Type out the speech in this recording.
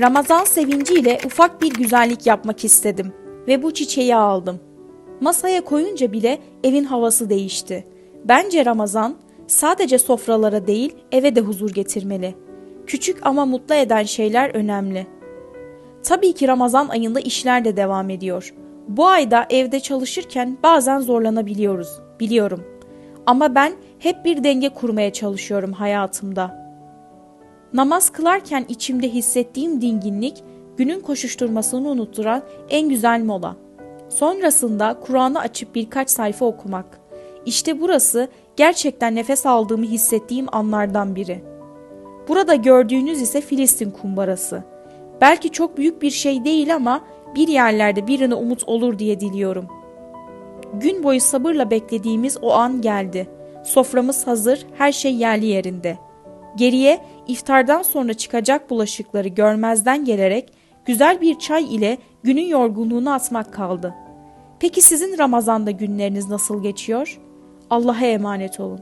Ramazan sevinciyle ufak bir güzellik yapmak istedim ve bu çiçeği aldım. Masaya koyunca bile evin havası değişti. Bence Ramazan sadece sofralara değil eve de huzur getirmeli. Küçük ama mutlu eden şeyler önemli. Tabii ki Ramazan ayında işler de devam ediyor. Bu ayda evde çalışırken bazen zorlanabiliyoruz, biliyorum. Ama ben hep bir denge kurmaya çalışıyorum hayatımda. Namaz kılarken içimde hissettiğim dinginlik, günün koşuşturmasını unutturan en güzel mola. Sonrasında Kur'an'ı açıp birkaç sayfa okumak. İşte burası gerçekten nefes aldığımı hissettiğim anlardan biri. Burada gördüğünüz ise Filistin kumbarası. Belki çok büyük bir şey değil ama bir yerlerde birine umut olur diye diliyorum. Gün boyu sabırla beklediğimiz o an geldi. Soframız hazır, her şey yerli yerinde. Geriye iftardan sonra çıkacak bulaşıkları görmezden gelerek güzel bir çay ile günün yorgunluğunu atmak kaldı. Peki sizin Ramazan'da günleriniz nasıl geçiyor? Allah'a emanet olun.